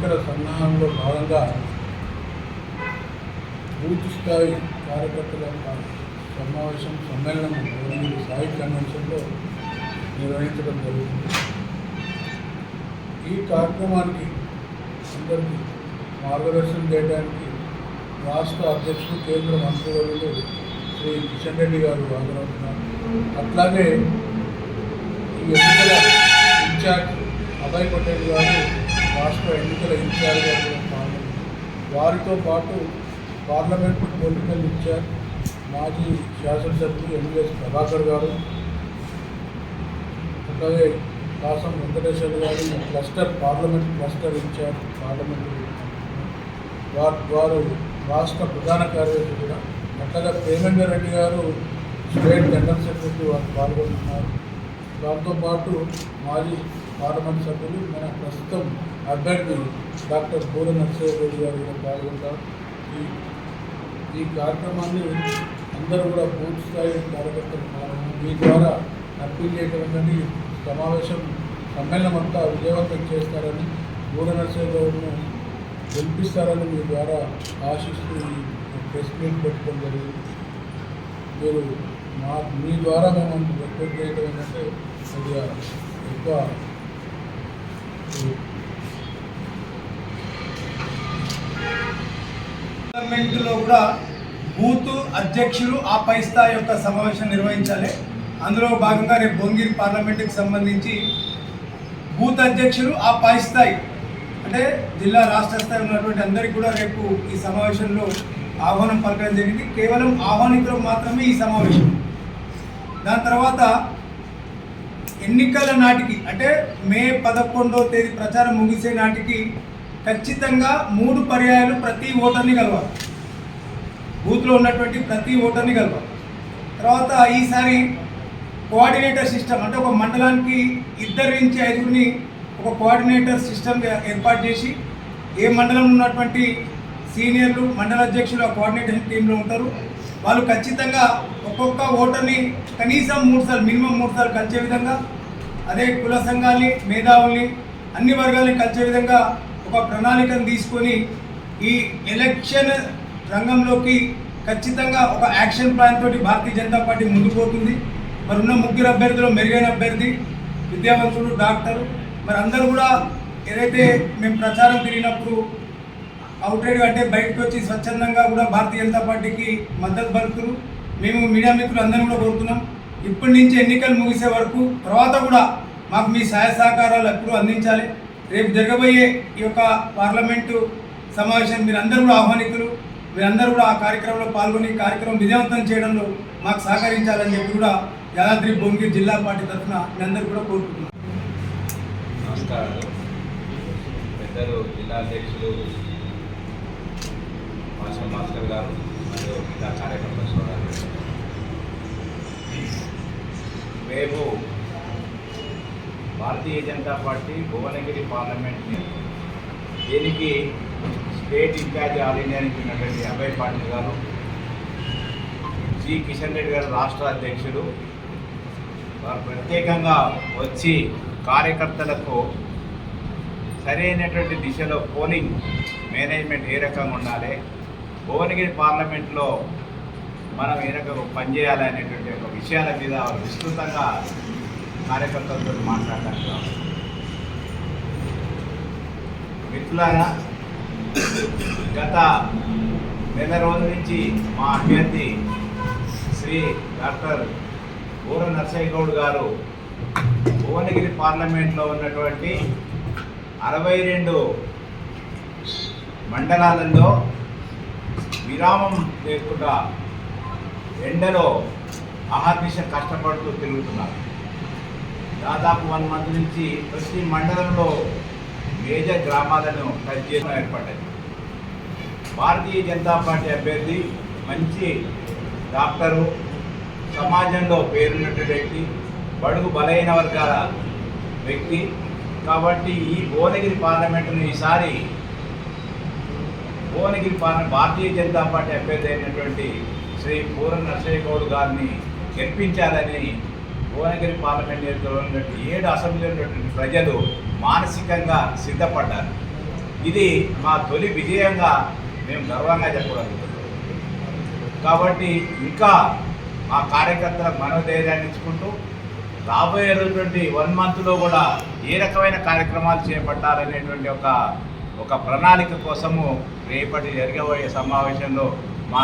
భాగంగా బూత్ స్థాయి కార్యకర్తల సమావేశం సమ్మేళనం భువనగిరి స్థాయి కన్వెన్షన్లో నిర్వహించడం జరుగుతుంది. ఈ కార్యక్రమానికి అందరికీ మార్గదర్శనం చేయడానికి రాష్ట్ర అధ్యక్షుడు కేంద్ర మంత్రివర్యులు శ్రీ కిషన్ రెడ్డి గారు హాజరవుతున్నారు. అట్లాగే ఈ ఎన్నికల ఇన్ఛార్జ్ అభయ్ పటేల్ గారు రాష్ట్ర ఎన్నికల ఇన్ఛార్జ్ గారు పాల్గొన్నారు. వారితో పాటు పార్లమెంట్ పొలిటికల్ ఇన్ఛార్జ్ మాజీ శాసనసభ్యులు ఎంఎస్ ప్రభాకర్ గారు అలాగే Kasam Venkateswara garu cluster parliament cluster in charge parliament వారు వారు రాష్ట్ర ప్రధాన కార్యదర్శి కూడా. అట్లాగే ప్రేమేందర్ రెడ్డి గారు స్టేట్ జనరల్ సెక్రటరీ వారు పాల్గొంటున్నారు దాంతో పాటు మాజీ పార్లమెంట్ సభ్యులు మన ప్రస్తుతం అభ్యర్థి డాక్టర్ పూర నరసింహ గారు కూడా పాల్గొంటారు. ఈ ఈ కార్యక్రమాన్ని అందరూ కూడా పూర్తి స్థాయి కార్యకర్తలు మీ ద్వారా అప్పీల్ చేయడం సమావేశం సమ్మేళనం అంతా విజయవంతం చేస్తారని పూర నరసింహరావును గెలిపిస్తారని మీ ద్వారా ఆశిస్తూ ఈ ప్రెస్ మీట్ పెట్టడం జరిగింది. మీరు మా మీ ద్వారా మేము రిక్వెస్ట్ చేయడం ఏంటంటే కొద్దిగా ఎక్కువ పార్లమెంటులో కూడా బూత్ అధ్యక్షులు ఆ పై స్థాయి యొక్క సమావేశం నిర్వహించాలి. అందులో భాగంగా రేపు భువనగిరి పార్లమెంటుకి సంబంధించి బూత్ అధ్యక్షులు ఆ పై స్థాయి అంటే జిల్లా రాష్ట్ర స్థాయి ఉన్నటువంటి అందరికీ కూడా రేపు ఈ సమావేశంలో ఆహ్వానం పలకడం జరిగింది. కేవలం ఆహ్వానితులకు మాత్రమే ఈ సమావేశం. దాని తర్వాత ఎన్నికల నాటికి అంటే మే పదకొండో తేదీ ప్రచారం ముగిసే నాటికి ఖచ్చితంగా మూడు పర్యాయాలు ప్రతి ఓటర్ని కలవాలి. బూత్లో ఉన్నటువంటి ప్రతి ఓటర్ని కలవాలి. తర్వాత ఈసారి కోఆర్డినేటర్ సిస్టమ్ అంటే ఒక మండలానికి ఇద్దరి నుంచి ఐదుగురిని ఒక కోఆర్డినేటర్ సిస్టమ్ ఏర్పాటు చేసి ఏ మండలం ఉన్నటువంటి సీనియర్లు మండల అధ్యక్షులు ఆ కోఆర్డినేషన్ టీంలో ఉంటారు. వాళ్ళు ఖచ్చితంగా ఒక్కొక్క ఓటర్ని కనీసం మూడు సార్లు మినిమం మూడు సార్లు కలిసే విధంగా అదే కుల సంఘాలని మేధావుల్ని అన్ని వర్గాలని కలిసే విధంగా ఒక ప్రణాళికను తీసుకొని ఈ ఎలక్షన్ రంగంలోకి ఖచ్చితంగా ఒక యాక్షన్ ప్లాన్ తోటి భారతీయ జనతా పార్టీ ముందుకు పోతుంది. మరి ఉన్న ముగ్గురు అభ్యర్థులు మెరుగైన అభ్యర్థి విద్యావంతుడు డాక్టర్. మరి అందరూ కూడా ఏదైతే మేము ప్రచారం తిరిగినప్పుడు అవుట్రేడ్ అంటే బయటకు వచ్చి స్వచ్ఛందంగా కూడా భారతీయ జనతా పార్టీకి మద్దతు పలుకుతారు మేము మీడియా మిత్రులు అందరం కూడా కోరుతున్నాం. ఇప్పటి నుంచి ఎన్నికలు ముగిసే వరకు తర్వాత కూడా మాకు మీ సహాయ సహకారాలు ఎప్పుడూ అందించాలి. రేపు జరగబోయే ఈ యొక్క పార్లమెంటు సమావేశం మీరందరూ కూడా ఆహ్వానితులు. మీరందరూ కూడా ఆ కార్యక్రమంలో పాల్గొని కార్యక్రమం విజయవంతం చేయడంలో మాకు సహకరించాలని చెప్పి కూడా యాదాద్రి భువనగిరి జిల్లా పార్టీ తరఫున మీరందరూ కూడా కోరుకుంటున్నాను నమస్కారాలు పెద్దలు జిల్లా అధ్యక్షులు మాస్టర్ మాస్టర్ గారు మరియు మిగతా కార్యకర్త సోదరులు. భారతీయ జనతా పార్టీ భువనగిరి పార్లమెంట్ని దీనికి స్టేట్ ఇన్ఛార్జ్ ఆల్ ఇండియా నుంచి ఉన్నటువంటి అభయ్ పాటిల్ గారు జి కిషన్ రెడ్డి గారు రాష్ట్ర అధ్యక్షుడు వారు ప్రత్యేకంగా వచ్చి కార్యకర్తలకు సరైనటువంటి దిశలో పోలింగ్ మేనేజ్మెంట్ ఏ రకంగా ఉండాలి భువనగిరి పార్లమెంట్లో మనం ఏ రకంగా పనిచేయాలనేటువంటి ఒక విషయాల మీద విస్తృతంగా కార్యకర్తలతో మాట్లాడడానికి రావాలి. మిత్రులారా గత నెల రోజుల నుంచి మా అభ్యర్థి శ్రీ డాక్టర్ బూర నర్సయ్య గౌడ్ గారు భువనగిరి పార్లమెంట్లో ఉన్నటువంటి అరవై రెండు మండలాలలో విరామం లేకుండా ఎండలో అహర్నిశ కష్టపడుతూ తిరుగుతున్నారు దాదాపు వన్ మంత్ నుంచి ప్రతి మండలంలో మేజర్ గ్రామాలను టచ్ చేయడం ఏర్పడ్డాయి భారతీయ జనతా పార్టీ అభ్యర్థి మంచి డాక్టరు సమాజంలో పేరున్నటువంటి వ్యక్తి బడుగు బలైన వర్గాల వ్యక్తి. కాబట్టి ఈ భువనగిరి పార్లమెంటును ఈసారి భువనగిరి పార్లమెంట్ భారతీయ జనతా పార్టీ అభ్యర్థి అయినటువంటి శ్రీ పూర నరసయ్య గౌడ్ గారిని గెలిపించాలని భువనగిరి పార్లమెంట్ నియోజకవర్గంలో ఉన్నటువంటి ఏడు అసెంబ్లీలో ఉన్నటువంటి ప్రజలు మానసికంగా సిద్ధపడ్డారు. ఇది మా తొలి విజయంగా మేము గర్వంగా చెప్పగలుగుతున్నాం. కాబట్టి ఇంకా మా కార్యకర్తల మనోధైర్యాన్ని ఇచ్చుకుంటూ రాబోయేటువంటి వన్ మంత్లో కూడా ఏ రకమైన కార్యక్రమాలు చేపట్టాలనేటువంటి ఒక ఒక ప్రణాళిక కోసము రేపటి జరగబోయే సమావేశంలో మా